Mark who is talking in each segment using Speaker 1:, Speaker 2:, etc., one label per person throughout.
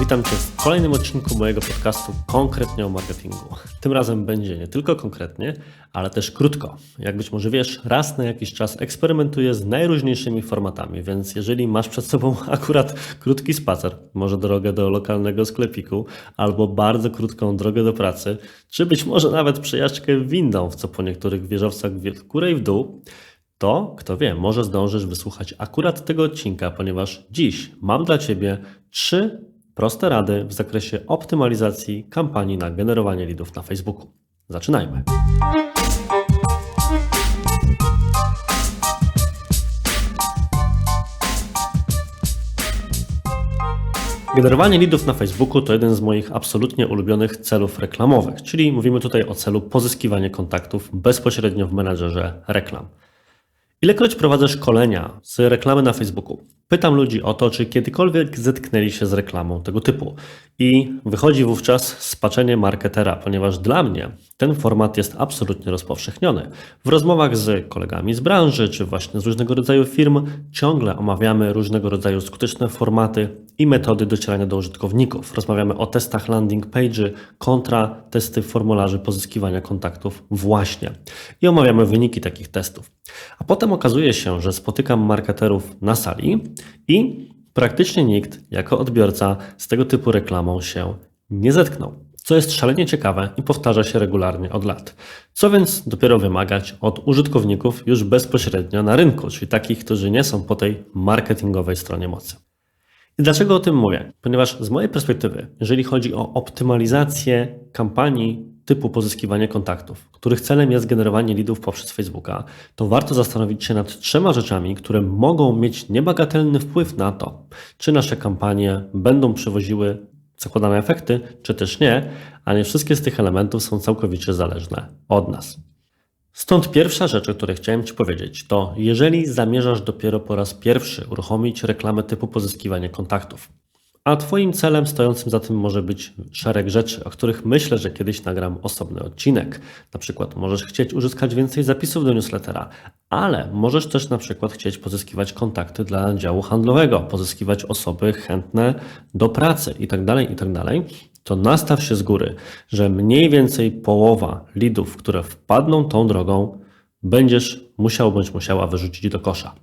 Speaker 1: Witam Cię w kolejnym odcinku mojego podcastu konkretnie o marketingu. Tym razem będzie nie tylko konkretnie, ale też krótko. Jak być może wiesz, raz na jakiś czas eksperymentuję z najróżniejszymi formatami, więc jeżeli masz przed sobą akurat krótki spacer, może drogę do lokalnego sklepiku, albo bardzo krótką drogę do pracy, czy być może nawet przejażdżkę windą, w co po niektórych wieżowcach w górę i w dół, to, kto wie, może zdążysz wysłuchać akurat tego odcinka, ponieważ dziś mam dla Ciebie trzy proste rady w zakresie optymalizacji kampanii na generowanie leadów na Facebooku. Zaczynajmy. Generowanie leadów na Facebooku to jeden z moich absolutnie ulubionych celów reklamowych, czyli mówimy tutaj o celu pozyskiwania kontaktów bezpośrednio w menedżerze reklam. Ilekroć prowadzę szkolenia z reklamy na Facebooku, pytam ludzi o to, czy kiedykolwiek zetknęli się z reklamą tego typu. I wychodzi wówczas spaczenie marketera, ponieważ dla mnie ten format jest absolutnie rozpowszechniony. W rozmowach z kolegami z branży, czy właśnie z różnego rodzaju firm, ciągle omawiamy różnego rodzaju skuteczne formaty i metody docierania do użytkowników. Rozmawiamy o testach landing page'y kontra testy formularzy pozyskiwania kontaktów właśnie. I omawiamy wyniki takich testów. A potem okazuje się, że spotykam marketerów na sali i praktycznie nikt jako odbiorca z tego typu reklamą się nie zetknął. Co jest szalenie ciekawe i powtarza się regularnie od lat. Co więc dopiero wymagać od użytkowników już bezpośrednio na rynku, czyli takich, którzy nie są po tej marketingowej stronie mocy. I dlaczego o tym mówię? Ponieważ z mojej perspektywy, jeżeli chodzi o optymalizację kampanii typu pozyskiwanie kontaktów, których celem jest generowanie leadów poprzez Facebooka, to warto zastanowić się nad trzema rzeczami, które mogą mieć niebagatelny wpływ na to, czy nasze kampanie będą przywoziły zakładane efekty, czy też nie, a nie wszystkie z tych elementów są całkowicie zależne od nas. Stąd pierwsza rzecz, o której chciałem Ci powiedzieć, to jeżeli zamierzasz dopiero po raz pierwszy uruchomić reklamę typu pozyskiwanie kontaktów, a Twoim celem stojącym za tym może być szereg rzeczy, o których myślę, że kiedyś nagram osobny odcinek. Na przykład możesz chcieć uzyskać więcej zapisów do newslettera, ale możesz też na przykład chcieć pozyskiwać kontakty dla działu handlowego, pozyskiwać osoby chętne do pracy itd., itd. To nastaw się z góry, że mniej więcej połowa leadów, które wpadną tą drogą, będziesz musiał bądź musiała wyrzucić do kosza.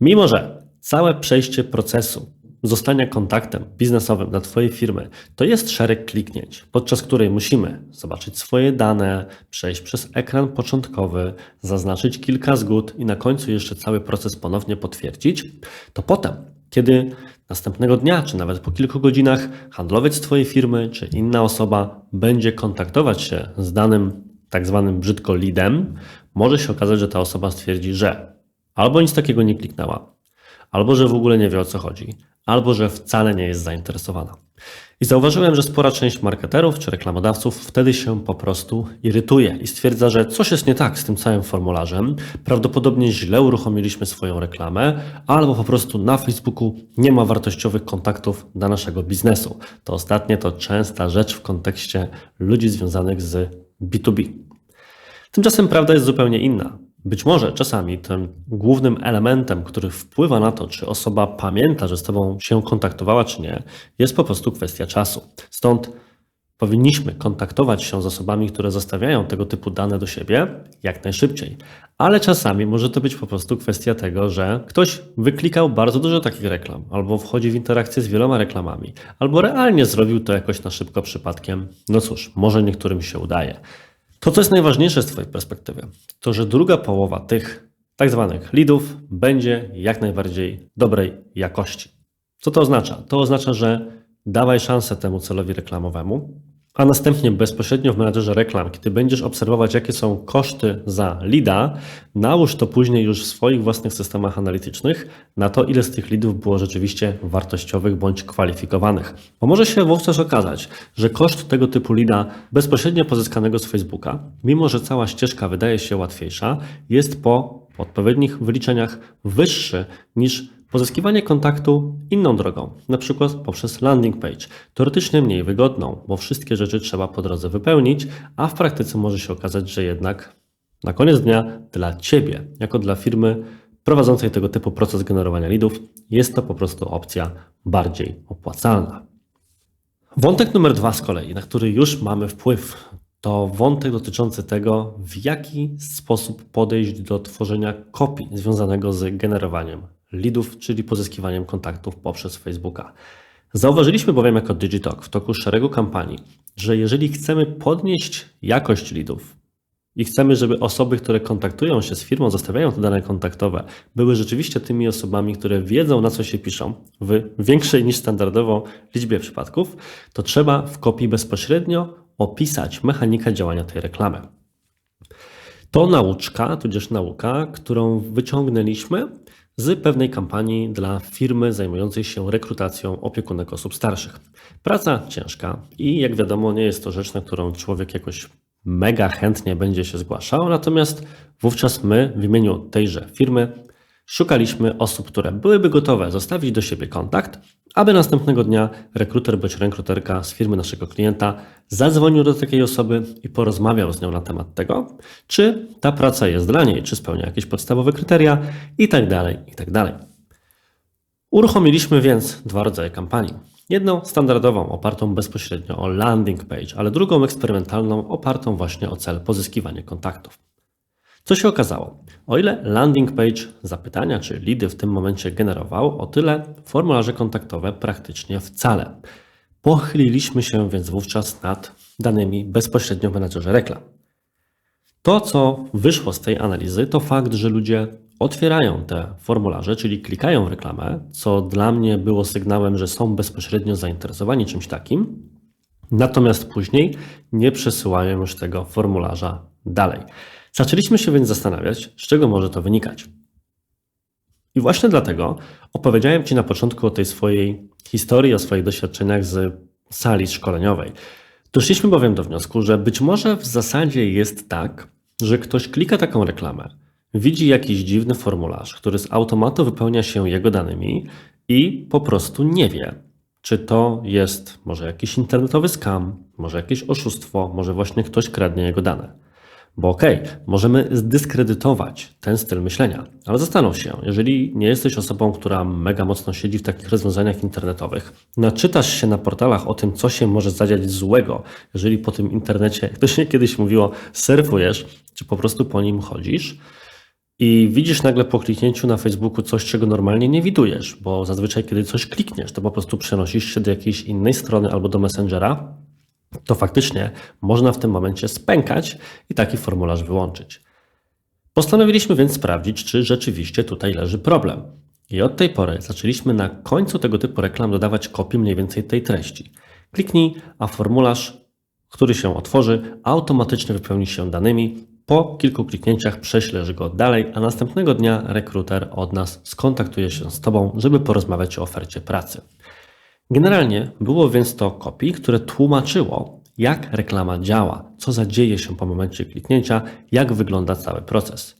Speaker 1: Mimo, że całe przejście procesu zostania kontaktem biznesowym dla Twojej firmy, to jest szereg kliknięć, podczas której musimy zobaczyć swoje dane, przejść przez ekran początkowy, zaznaczyć kilka zgód i na końcu jeszcze cały proces ponownie potwierdzić, to potem, kiedy następnego dnia, czy nawet po kilku godzinach, handlowiec Twojej firmy, czy inna osoba będzie kontaktować się z danym tak zwanym brzydko leadem, może się okazać, że ta osoba stwierdzi, że albo nic takiego nie kliknęła, albo że w ogóle nie wie o co chodzi, albo że wcale nie jest zainteresowana. I zauważyłem, że spora część marketerów czy reklamodawców wtedy się po prostu irytuje i stwierdza, że coś jest nie tak z tym całym formularzem. Prawdopodobnie źle uruchomiliśmy swoją reklamę, albo po prostu na Facebooku nie ma wartościowych kontaktów dla naszego biznesu. To ostatnie to częsta rzecz w kontekście ludzi związanych z B2B. Tymczasem prawda jest zupełnie inna. Być może czasami tym głównym elementem, który wpływa na to, czy osoba pamięta, że z Tobą się kontaktowała, czy nie, jest po prostu kwestia czasu. Stąd powinniśmy kontaktować się z osobami, które zostawiają tego typu dane do siebie jak najszybciej. Ale czasami może to być po prostu kwestia tego, że ktoś wyklikał bardzo dużo takich reklam, albo wchodzi w interakcję z wieloma reklamami, albo realnie zrobił to jakoś na szybko przypadkiem. No cóż, może niektórym się udaje. To, co jest najważniejsze z Twojej perspektywy, to że druga połowa tych tak zwanych leadów będzie jak najbardziej dobrej jakości. Co to oznacza? To oznacza, że dawaj szansę temu celowi reklamowemu, a następnie bezpośrednio w menadżerze reklam, kiedy będziesz obserwować, jakie są koszty za leada, nałóż to później już w swoich własnych systemach analitycznych na to, ile z tych leadów było rzeczywiście wartościowych bądź kwalifikowanych. Bo może się wówczas okazać, że koszt tego typu leada bezpośrednio pozyskanego z Facebooka, mimo że cała ścieżka wydaje się łatwiejsza, jest po odpowiednich wyliczeniach wyższy niż Pozyskiwanie kontaktu inną drogą, na przykład poprzez landing page. Teoretycznie mniej wygodną, bo wszystkie rzeczy trzeba po drodze wypełnić, a w praktyce może się okazać, że jednak na koniec dnia dla Ciebie, jako dla firmy prowadzącej tego typu proces generowania leadów, jest to po prostu opcja bardziej opłacalna. Wątek numer dwa z kolei, na który już mamy wpływ, to wątek dotyczący tego, w jaki sposób podejść do tworzenia kopii związanego z generowaniem leadów, czyli pozyskiwaniem kontaktów poprzez Facebooka. Zauważyliśmy bowiem jako Digitalk w toku szeregu kampanii, że jeżeli chcemy podnieść jakość leadów i chcemy, żeby osoby, które kontaktują się z firmą, zostawiają te dane kontaktowe, były rzeczywiście tymi osobami, które wiedzą, na co się piszą, w większej niż standardowo liczbie przypadków, to trzeba w kopii bezpośrednio opisać mechanikę działania tej reklamy. To nauczka, tudzież nauka, którą wyciągnęliśmy z pewnej kampanii dla firmy zajmującej się rekrutacją opiekunek osób starszych. Praca ciężka i jak wiadomo, nie jest to rzecz, na którą człowiek jakoś mega chętnie będzie się zgłaszał, natomiast wówczas my w imieniu tejże firmy szukaliśmy osób, które byłyby gotowe zostawić do siebie kontakt, aby następnego dnia rekruter bądź rekruterka z firmy naszego klienta zadzwonił do takiej osoby i porozmawiał z nią na temat tego, czy ta praca jest dla niej, czy spełnia jakieś podstawowe kryteria itd. tak itd. Tak Uruchomiliśmy więc dwa rodzaje kampanii. Jedną standardową, opartą bezpośrednio o landing page, ale drugą eksperymentalną, opartą właśnie o cel pozyskiwania kontaktów. Co się okazało? O ile landing page zapytania czy lidy w tym momencie generował, o tyle formularze kontaktowe praktycznie wcale. Pochyliliśmy się więc wówczas nad danymi bezpośrednio w menedżerze reklam. To, co wyszło z tej analizy, to fakt, że ludzie otwierają te formularze, czyli klikają w reklamę, co dla mnie było sygnałem, że są bezpośrednio zainteresowani czymś takim, natomiast później nie przesyłają już tego formularza dalej. Zaczęliśmy się więc zastanawiać, z czego może to wynikać. I właśnie dlatego opowiedziałem Ci na początku o tej swojej historii, o swoich doświadczeniach z sali szkoleniowej. Doszliśmy bowiem do wniosku, że być może w zasadzie jest tak, że ktoś klika taką reklamę, widzi jakiś dziwny formularz, który z automatu wypełnia się jego danymi i po prostu nie wie, czy to jest może jakiś internetowy skam, może jakieś oszustwo, może właśnie ktoś kradnie jego dane. Bo okej, okay, możemy zdyskredytować ten styl myślenia, ale zastanów się, jeżeli nie jesteś osobą, która mega mocno siedzi w takich rozwiązaniach internetowych, naczytasz się na portalach o tym, co się może zadziać złego, jeżeli po tym internecie, jak to się kiedyś mówiło, surfujesz, czy po prostu po nim chodzisz, i widzisz nagle po kliknięciu na Facebooku coś, czego normalnie nie widujesz, bo zazwyczaj, kiedy coś klikniesz, to po prostu przenosisz się do jakiejś innej strony albo do Messengera, to faktycznie można w tym momencie spękać i taki formularz wyłączyć. Postanowiliśmy więc sprawdzić, czy rzeczywiście tutaj leży problem. I od tej pory zaczęliśmy na końcu tego typu reklam dodawać kopię mniej więcej tej treści. Kliknij, a formularz, który się otworzy, automatycznie wypełni się danymi. Po kilku kliknięciach prześlesz go dalej, a następnego dnia rekruter od nas skontaktuje się z Tobą, żeby porozmawiać o ofercie pracy. Generalnie było więc to kopii, które tłumaczyło, jak reklama działa, co zadzieje się po momencie kliknięcia, jak wygląda cały proces.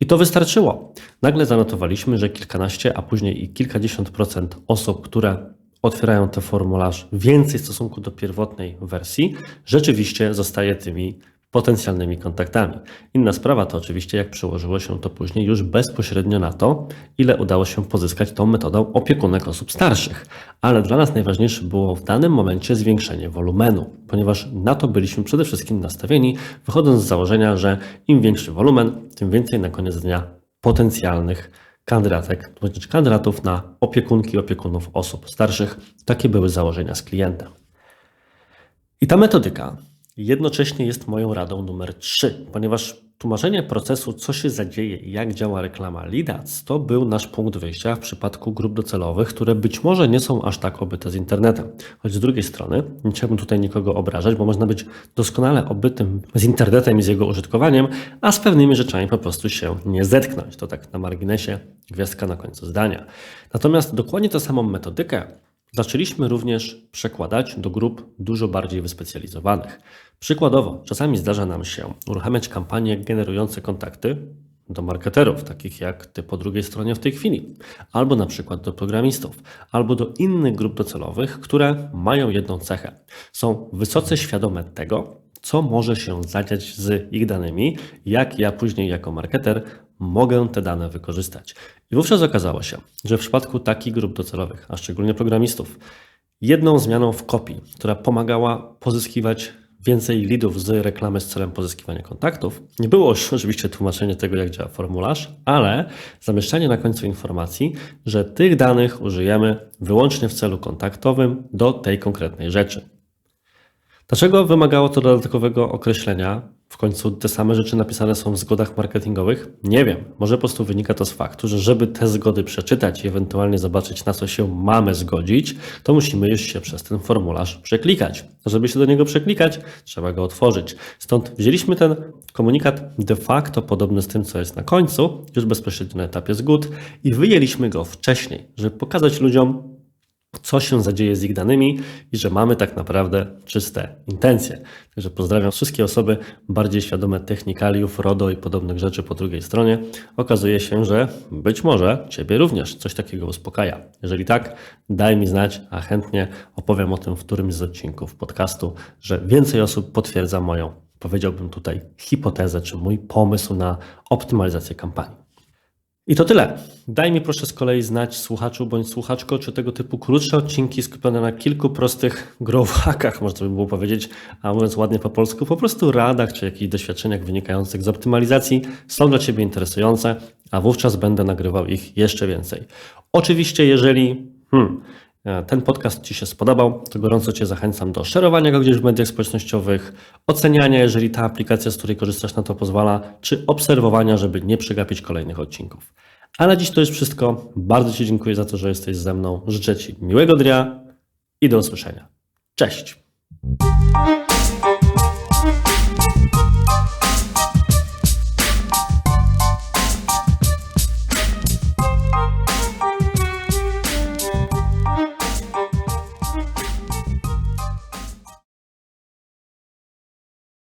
Speaker 1: I to wystarczyło. Nagle zanotowaliśmy, że kilkanaście, a później i kilkadziesiąt procent osób, które otwierają ten formularz więcej w stosunku do pierwotnej wersji, rzeczywiście zostaje tymi potencjalnymi kontaktami. Inna sprawa to oczywiście, jak przełożyło się to później już bezpośrednio na to, ile udało się pozyskać tą metodą opiekunek osób starszych. Ale dla nas najważniejsze było w danym momencie zwiększenie wolumenu, ponieważ na to byliśmy przede wszystkim nastawieni, wychodząc z założenia, że im większy wolumen, tym więcej na koniec dnia potencjalnych kandydatek, bądź kandydatów na opiekunki, opiekunów osób starszych. Takie były założenia z klientem. I ta metodyka jednocześnie jest moją radą numer 3, ponieważ tłumaczenie procesu, co się zadzieje i jak działa reklama Lead to był nasz punkt wyjścia w przypadku grup docelowych, które być może nie są aż tak obyte z internetem. Choć z drugiej strony, nie chciałbym tutaj nikogo obrażać, bo można być doskonale obytym z internetem i z jego użytkowaniem, a z pewnymi rzeczami po prostu się nie zetknąć. To tak na marginesie, gwiazdka na końcu zdania. Natomiast dokładnie tę samą metodykę Zaczęliśmy również przekładać do grup dużo bardziej wyspecjalizowanych. Przykładowo, czasami zdarza nam się uruchamiać kampanie generujące kontakty do marketerów, takich jak ty po drugiej stronie w tej chwili, albo na przykład do programistów, albo do innych grup docelowych, które mają jedną cechę. Są wysoce świadome tego, co może się zadziać z ich danymi, jak ja później jako marketer mogę te dane wykorzystać. I wówczas okazało się, że w przypadku takich grup docelowych, a szczególnie programistów, jedną zmianą w kopii, która pomagała pozyskiwać więcej leadów z reklamy z celem pozyskiwania kontaktów, nie było już oczywiście tłumaczenie tego, jak działa formularz, ale zamieszczanie na końcu informacji, że tych danych użyjemy wyłącznie w celu kontaktowym do tej konkretnej rzeczy. Dlaczego wymagało to dodatkowego określenia? W końcu te same rzeczy napisane są w zgodach marketingowych? Nie wiem. Może po prostu wynika to z faktu, że żeby te zgody przeczytać i ewentualnie zobaczyć, na co się mamy zgodzić, to musimy już się przez ten formularz przeklikać. A żeby się do niego przeklikać, trzeba go otworzyć. Stąd wzięliśmy ten komunikat de facto podobny z tym, co jest na końcu, już bezpośrednio na etapie zgód i wyjęliśmy go wcześniej, żeby pokazać ludziom, co się zadzieje z ich danymi i że mamy tak naprawdę czyste intencje. Także pozdrawiam wszystkie osoby bardziej świadome technikaliów, RODO i podobnych rzeczy po drugiej stronie. Okazuje się, że być może Ciebie również coś takiego uspokaja. Jeżeli tak, daj mi znać, a chętnie opowiem o tym w którymś z odcinków podcastu, że więcej osób potwierdza moją, powiedziałbym tutaj, hipotezę czy mój pomysł na optymalizację kampanii. I to tyle. Daj mi proszę z kolei znać, słuchaczu bądź słuchaczko, czy tego typu krótsze odcinki skupione na kilku prostych growhackach, można by było powiedzieć, a mówiąc ładnie po polsku, po prostu radach czy jakichś doświadczeniach wynikających z optymalizacji są dla Ciebie interesujące, a wówczas będę nagrywał ich jeszcze więcej. Oczywiście, jeżeli hmm, ten podcast Ci się spodobał, to gorąco Cię zachęcam do szerowania go gdzieś w mediach społecznościowych, oceniania, jeżeli ta aplikacja, z której korzystasz, na to pozwala, czy obserwowania, żeby nie przegapić kolejnych odcinków. A na dziś to już wszystko. Bardzo Ci dziękuję za to, że jesteś ze mną. Życzę Ci miłego dnia i do usłyszenia. Cześć!